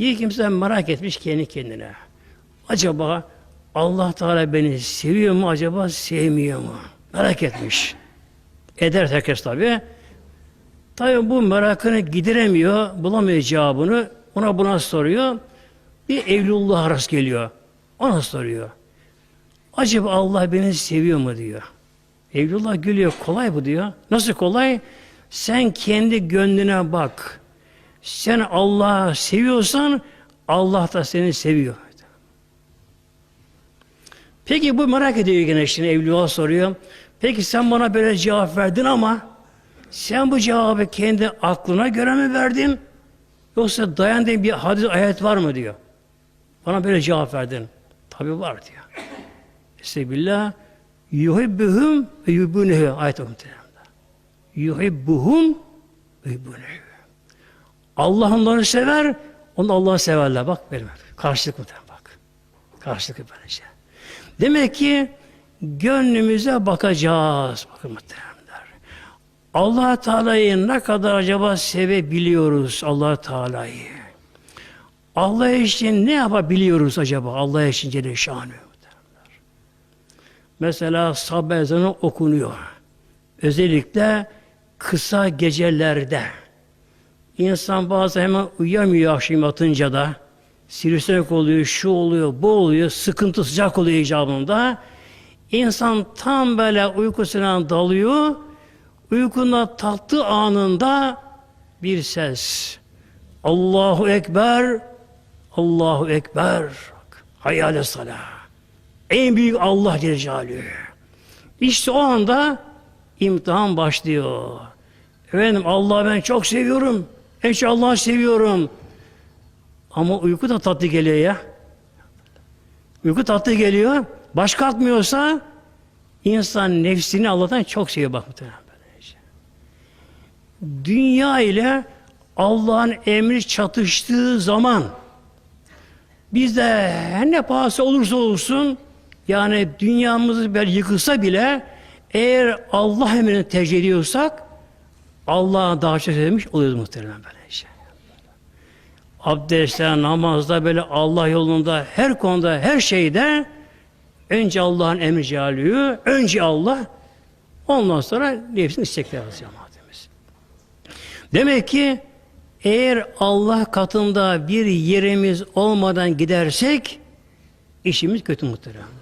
Bir kimse merak etmiş kendi kendine. Acaba Allah Teala beni seviyor mu acaba sevmiyor mu? Merak etmiş. Eder herkes tabi. Tabi bu merakını gidiremiyor, bulamıyor cevabını. Ona buna soruyor. Bir Evlullah rast geliyor. Ona soruyor. Acaba Allah beni seviyor mu diyor. Evlullah gülüyor. Kolay bu diyor. Nasıl kolay? Sen kendi gönlüne bak. Sen Allah'ı seviyorsan Allah da seni seviyor. Peki bu merak ediyor gene şimdi Evliya soruyor. Peki sen bana böyle cevap verdin ama sen bu cevabı kendi aklına göre mi verdin? Yoksa dayandığın bir hadis ayet var mı diyor. Bana böyle cevap verdin. Tabi var diyor. Estağfirullah. Yuhibbuhum ve yuhibbunehu. Ayet muhteremde. Yuhibbuhum ve yuhibbunehu. Allah onları sever, onu Allah'ı severler. Bak benim. Karşılık muhterem bak. Karşılık böylece. Demek ki gönlümüze bakacağız. Bakın muhteremler. allah Teala'yı ne kadar acaba sevebiliyoruz allah Teala'yı? Allah için ne yapabiliyoruz acaba? Allah için Celle Şanı. Mesela sabah ezanı okunuyor. Özellikle kısa gecelerde. İnsan bazen hemen uyuyamıyor akşam yatınca da. Sivrisinek oluyor, şu oluyor, bu oluyor, sıkıntı sıcak oluyor icabında. İnsan tam böyle uykusuna dalıyor. Uykunda tatlı anında bir ses. Allahu Ekber, Allahu Ekber. Hayal salah. En büyük Allah Celle. İşte o anda imtihan başlıyor. Efendim Allah'ı ben çok seviyorum. Çok Allah'ı seviyorum. Ama uyku da tatlı geliyor ya. Uyku tatlı geliyor. Baş kalkmıyorsa insan nefsini Allah'tan çok seviyor bak böylece. Dünya ile Allah'ın emri çatıştığı zaman bizde her ne pahası olursa olsun yani dünyamız böyle yıkılsa bile eğer Allah emrini tercih ediyorsak Allah'a daha çok sevmiş oluyoruz muhtemelen böyle şey. Abdestte, namazda böyle Allah yolunda her konuda her şeyde önce Allah'ın emri cealüğü, önce Allah ondan sonra nefsin istekleri cemaatimiz. Demek ki eğer Allah katında bir yerimiz olmadan gidersek işimiz kötü muhteremler.